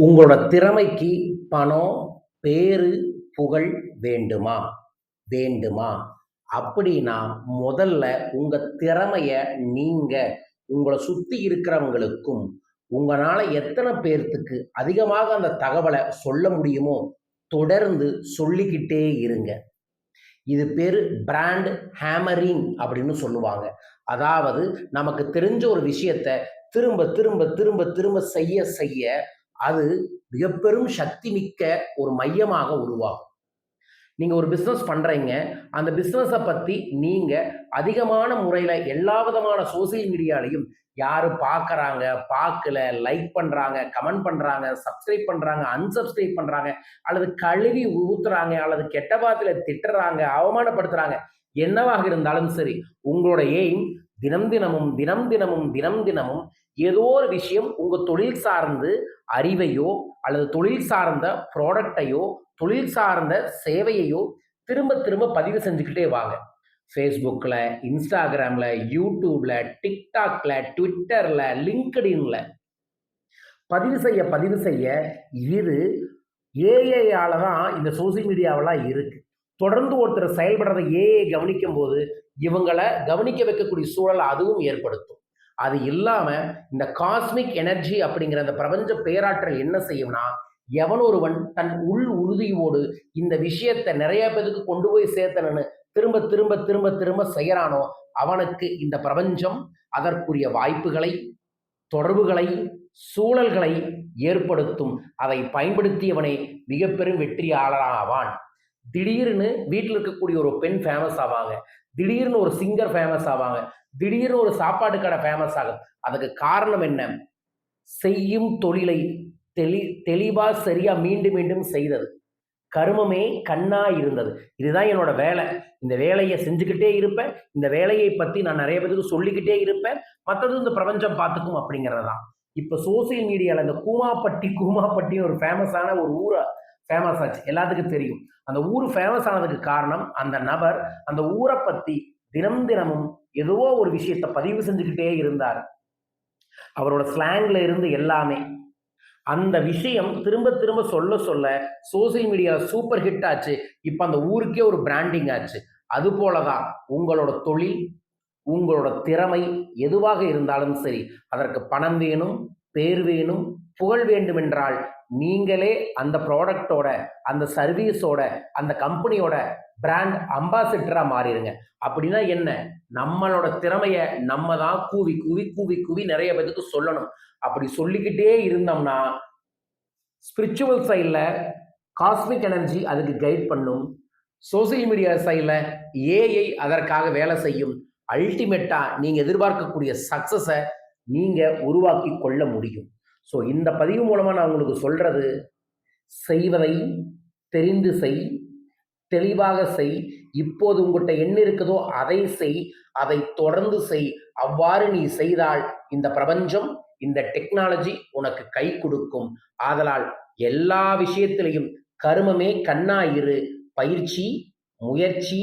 உங்களோட திறமைக்கு பணம், பேரு, புகழ் வேண்டுமா? வேண்டுமா? அப்படின்னா முதல்ல உங்கள் திறமையை நீங்கள் உங்களை சுற்றி இருக்கிறவங்களுக்கும், உங்களால் எத்தனை பேர்த்துக்கு அதிகமாக அந்த தகவலை சொல்ல முடியுமோ, தொடர்ந்து சொல்லிக்கிட்டே இருங்க. இது பேர் பிராண்ட் ஹேமரிங் அப்படின்னு சொல்லுவாங்க. அதாவது நமக்கு தெரிஞ்ச ஒரு விஷயத்த திரும்ப, திரும்ப, திரும்ப, திரும்ப செய்ய, செய்ய அது மிகப்பெரும் சக்தி மிக்க ஒரு மையமாக உருவாகும். நீங்கள் ஒரு பிஸ்னஸ் பண்ணுறீங்க அந்த பிஸ்னஸை பற்றி நீங்கள் அதிகமான முறையில் எல்லா விதமான சோசியல் மீடியாலையும் யார் பார்க்குறாங்க பார்க்கல, லைக் பண்ணுறாங்க கமெண்ட் பண்ணுறாங்க சப்ஸ்கிரைப் பண்ணுறாங்க அன்சப்ஸ்கிரைப் பண்ணுறாங்க அல்லது கழுவி ஊத்துறாங்க, அல்லது கெட்ட பாத்தில் திட்டுறாங்க, அவமானப்படுத்துகிறாங்க என்னவாக இருந்தாலும் சரி, உங்களோட எய்ம் தினம் தினமும், தினம் தினமும், தினம் தினமும் ஏதோ ஒரு விஷயம் உங்கள் தொழில் சார்ந்து அறிவையோ, அல்லது தொழில் சார்ந்த ப்ராடக்ட்டையோ, தொழில் சார்ந்த சேவையையோ திரும்ப திரும்ப பதிவு செஞ்சுக்கிட்டே வாங்க. ஃபேஸ்புக்கில் இன்ஸ்டாகிராமில் யூடியூப்பில் டிக்டாக்ல ட்விட்டரில் லிங்க்டின்ல பதிவு செய்ய, பதிவு செய்ய இது ஏஐயால தான் இந்த சோசியல் மீடியாவெல்லாம் இருக்குது தொடர்ந்து ஒருத்தர் செயல்படுறத ஏஐ கவனிக்கும்போது, இவங்களை கவனிக்க வைக்கக்கூடிய சூழல் அதுவும் ஏற்படுத்தும். அது இல்லாமல் இந்த காஸ்மிக் எனர்ஜி அப்படிங்கிற அந்த பிரபஞ்ச பேராற்றல் என்ன செய்யும்னா, எவனொருவன் தன் உள் உறுதியோடு இந்த விஷயத்தை நிறைய பேருக்கு கொண்டு போய் சேர்த்தணும்னு திரும்ப, திரும்ப, திரும்ப, திரும்ப செய்யறானோ, அவனுக்கு இந்த பிரபஞ்சம் அதற்குரிய வாய்ப்புகளை, தொடர்புகளை, சூழல்களை ஏற்படுத்தும். அதை பயன்படுத்தியவனே மிகப்பெரும் வெற்றியாளராவான். திடீர்னு வீட்டில் இருக்கக்கூடிய ஒரு பெண் ஃபேமஸ் ஆவாங்க. திடீர்னு ஒரு சிங்கர் ஃபேமஸ் ஆவாங்க. திடீர்னு ஒரு சாப்பாட்டு கடை ஃபேமஸ் ஆகும். அதுக்கு காரணம் என்ன? செய்யும் தொழிலை தெளி தெளிவா, சரியா மீண்டும் மீண்டும் செய்தது. கருமமே கண்ணா இருந்தது. இதுதான் என்னோட வேலை. இந்த வேலையை செஞ்சுக்கிட்டே இருப்பேன். இந்த வேலையை பத்தி நான் நிறைய பேருக்கு சொல்லிக்கிட்டே இருப்பேன். மற்றது இந்த பிரபஞ்சம் பார்த்துக்கும் அப்படிங்கிறது தான். இப்போ சோசியல் மீடியாவில் இந்த கூமாப்பட்டி, கூமாப்பட்டின்னு ஒரு ஃபேமஸான ஒரு ஊரை ஃபேமஸ் ஆச்சு. எல்லாத்துக்கும் தெரியும். அந்த ஊர் ஃபேமஸ் ஆனதுக்கு காரணம் அந்த நபர் அந்த ஊரை பத்தி தினம் தினமும் ஏதோ ஒரு விஷயத்த பதிவு செஞ்சுக்கிட்டே இருந்தார். அவரோட ஸ்லாங்ல இருந்து எல்லாமே. அந்த விஷயம் திரும்ப திரும்ப சொல்ல சொல்ல சோசியல் மீடியாவில் சூப்பர் ஹிட் ஆச்சு. இப்போ அந்த ஊருக்கே ஒரு பிராண்டிங் ஆச்சு. அதுபோல தான் உங்களோட தொழில், உங்களோட திறமை எதுவாக இருந்தாலும் சரி, அதற்கு பணம் வேணும், பேர் வேணும், புகழ் வேண்டுமென்றால் நீங்களே அந்த ப்ராடக்டோட அந்த சர்வீஸோட, அந்த கம்பெனியோட பிராண்ட் அம்பாசிடரா மாறிடுங்க அப்படின்னா என்ன? நம்மளோட திறமையை நம்ம தான் கூவி, கூவி, கூவி, கூவி நிறைய பேத்துக்கு சொல்லணும். அப்படி சொல்லிக்கிட்டே இருந்தோம்னா, ஸ்பிரிச்சுவல் சைடில் காஸ்மிக் எனர்ஜி அதுக்கு கைட் பண்ணும். சோசியல் மீடியா சைடில் ஏஐ அதற்காக வேலை செய்யும். அல்டிமேட்டாக நீங்கள் எதிர்பார்க்கக்கூடிய சக்ஸஸை நீங்கள் உருவாக்கி கொள்ள முடியும். ஸோ இந்த பதிவு மூலமாக நான் உங்களுக்கு சொல்கிறது செய்வதை தெரிந்து செய், தெளிவாக செய். இப்போது உங்கள்கிட்ட என்ன இருக்குதோ அதை செய். அதை தொடர்ந்து செய். அவ்வாறு நீ செய்தால் இந்த பிரபஞ்சம், இந்த டெக்னாலஜி உனக்கு கை கொடுக்கும் ஆதலால் எல்லா விஷயத்திலையும் கருமமே கண்ணா இரு. பயிற்சி, முயற்சி,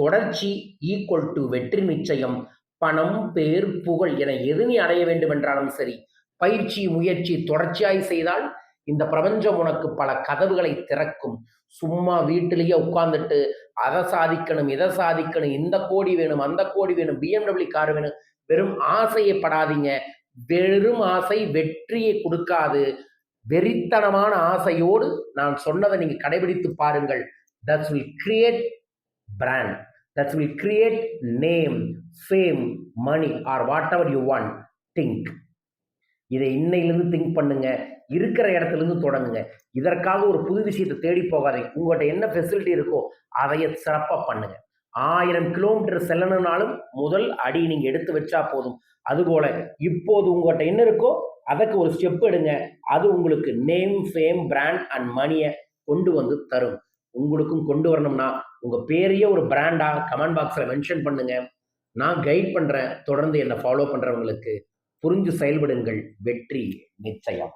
தொடர்ச்சி ஈக்குவல் டு வெற்றி நிச்சயம். பணம், பேர், புகழ் என எது நீ அடைய வேண்டுமென்றாலும் சரி, பயிற்சி, முயற்சி தொடர்ச்சியாய் செய்தால் இந்த பிரபஞ்சம் உனக்கு பல கதவுகளை திறக்கும். சும்மா வீட்டிலேயே உட்கார்ந்துட்டு அதை சாதிக்கணும், இதை சாதிக்கணும், இந்த கோடி வேணும், அந்த கோடி வேணும், பிஎம்டபிள்யூ கார் வேணும், வெறும் ஆசையை படாதீங்க. வெறும் ஆசை வெற்றியை கொடுக்காது வெறித்தனமான ஆசையோடு நான் சொன்னதை நீங்கள் கடைபிடித்து பாருங்கள். That's will create brand. That's will create name, fame, money or whatever you want. Think. இதை இன்னையிலிருந்து திங்க் பண்ணுங்க. இருக்கிற இடத்துலேருந்து தொடங்குங்க. இதற்காக ஒரு புது விஷயத்தை தேடி போகாதீங்க. உங்கள்கிட்ட என்ன ஃபெசிலிட்டி இருக்கோ, அதைய சிறப்பாக பண்ணுங்க. ஆயிரம் கிலோமீட்டர் செல்லணும்னாலும் முதல் அடி நீங்கள் எடுத்து வச்சா போதும். அதுபோல இப்போது உங்கள்கிட்ட என்ன இருக்கோ, அதற்கு ஒரு ஸ்டெப் எடுங்க. அது உங்களுக்கு நேம், ஃபேம், பிராண்ட் அண்ட் மணியை கொண்டு வந்து தரும். உங்களுக்கும் கொண்டு வரணும்னா, உங்கள் பேரையே ஒரு பிராண்டாக கமெண்ட் பாக்ஸில் மென்ஷன் பண்ணுங்கள் நான் கைட் பண்ணுறேன் தொடர்ந்து என்னை ஃபாலோ பண்ணுறவங்களுக்கு புரிஞ்சு செயல்படுங்கள். வெற்றி நிச்சயம்.